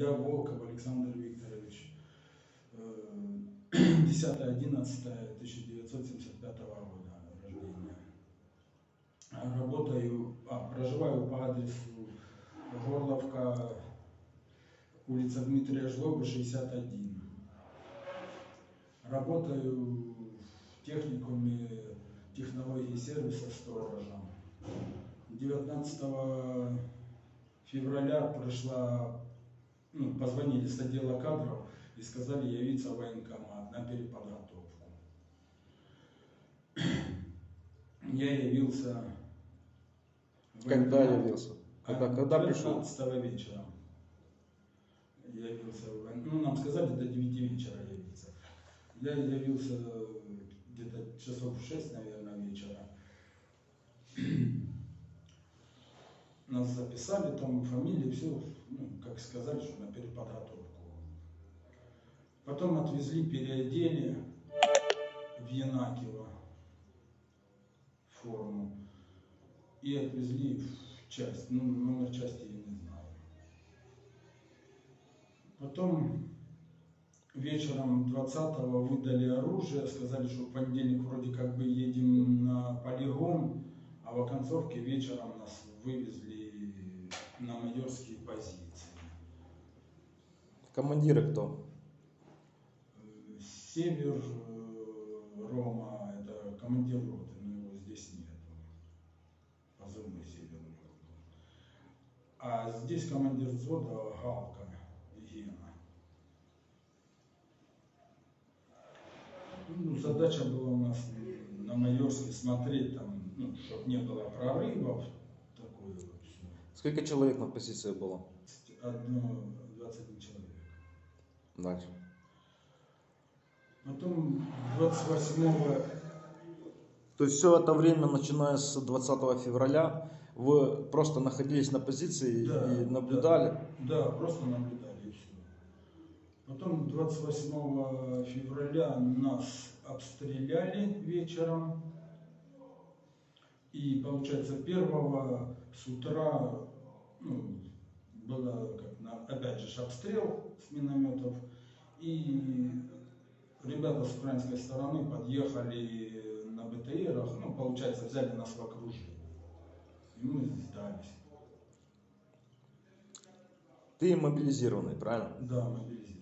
Я Волков Александр Викторович. Э, 10.11.1975 года рождения. Работаю, а, проживаю по адресу Горловка, улица Дмитрия Жлобы, 61. Работаю в техникуме технологии сервиса сторожем. 19 февраля пришла, ну, позвонили с отдела кадров и сказали явиться в военкомат на переподготовку. Я явился... Когда военкомат. явился? Когда, когда пришел? 19 вечера. Я явился, в войн- ну, нам сказали до 9 вечера явиться. Я явился э, где-то часов в 6, наверное, вечера. Нас записали, там фамилии, все, как сказали, что на переподготовку. Потом отвезли, переодели в Янакиево форму и отвезли в часть. Ну, номер части я не знаю. Потом вечером 20-го выдали оружие, сказали, что в понедельник вроде как бы едем на полигон, а в оконцовке вечером нас вывезли на майорские позиции. Командиры кто? Север э, Рома, это командир роты, но его здесь нет. Позывной Север. А здесь командир взвода Галка Гена. Ну, задача была у нас на Майорске смотреть там, ну, чтобы не было прорывов, такое вот все. Сколько человек на позиции было? Одно 21 человек. Дальше. Потом 28 То есть все это время, начиная с 20 февраля, вы просто находились на позиции Да, и наблюдали? Да, просто наблюдали и все. Потом 28 февраля нас обстреляли вечером. И получается первого с утра ну, как на, опять же обстрел с минометов. И ребята с украинской стороны подъехали на БТРах, ну, получается, взяли нас в окружение. И мы сдались. Ты мобилизированный, правильно? Да, мобилизировали.